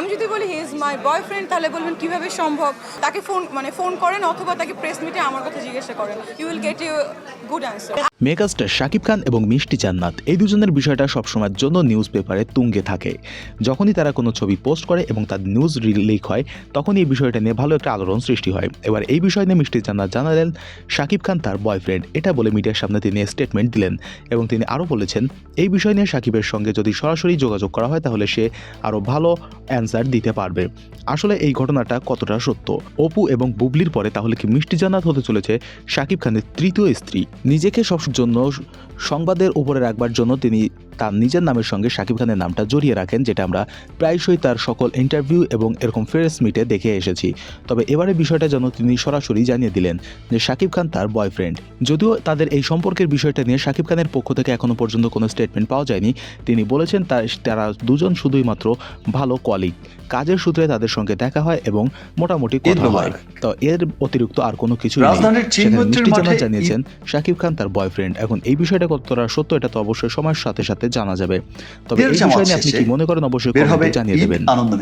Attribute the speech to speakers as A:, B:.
A: আমি যদি বলি হি ইজ মাই বয়ফ্রেন্ড তাহলে বলবেন কীভাবে সম্ভব? তাকে ফোন মানে ফোন করেন অথবা তাকে প্রেস মিটে আমার কথা জিজ্ঞাসা করেন। You will get you good answer
B: megastar Shakib Khan এবং মিষ্টি জান্নাত, এই দুজনের বিষয়টা সবসময়ের জন্য নিউজ পেপারে তুঙ্গে থাকে। যখনই তারা কোনো ছবি পোস্ট করে এবং তার নিউজ লিক হয় তখন এই বিষয়টা নিয়ে ভালো একটা আলোড়ন সৃষ্টি হয়। এবার এই বিষয় নিয়ে মিষ্টি জান্নাত জানালেন শাকিব খান তার বয়ফ্রেন্ড। এটা বলে মিডিয়ার সামনে তিনি স্টেটমেন্ট দিলেন এবং তিনি আরও বলেছেন, এই বিষয় নিয়ে শাকিবের সঙ্গে যদি সরাসরি যোগাযোগ করা হয়, তাহলে সে আরও ভালো অ্যান্সার দিতে পারবে। আসলে এই ঘটনাটা কতটা সত্য? অপু এবং বুবলির পরে তাহলে কি মিষ্টি জান্নাত হতে চলেছে শাকিব খানের তৃতীয় স্ত্রী? নিজেকে সব জন্য সংবাদের উপরে রাখবার জন্য তিনি তার নিজের নামের সঙ্গে শাকিব খানের নামটা জড়িয়ে রাখেন যেটা আমরা প্রায়শই তার সকল ইন্টারভিউ এবং এরকম ফেরেস মিটে দেখে এসেছি। তবে এবারে বিষয়টা যেন তিনি সরাসরি জানিয়ে দিলেন যে শাকিব খান তার বয়ফ্রেন্ড যদিও তাদের এই সম্পর্কের বিষয়টা নিয়ে শাকিব খানের পক্ষ থেকে এখনও পর্যন্ত কোনো স্টেটমেন্ট পাওয়া যায়নি তিনি বলেছেন তার তারা দুজন শুধুই মাত্র ভালো কলিগ কাজের সূত্রে তাদের সঙ্গে দেখা হয় এবং মোটামুটি কথা হয়। তো এর অতিরিক্ত আর কোনো কিছু জানিয়েছেন শাকিব খান তার বয়ফ্রেন্ড এখন এই বিষয়টা কতটা সত্য এটা তো অবশ্যই সময়ের সাথে সাথে জানা যাবে। তবে এই বিষয়ে নিয়ে আপনি কি মনে করেন অবশ্যই জানিয়ে দেবেন।
C: আনন্দ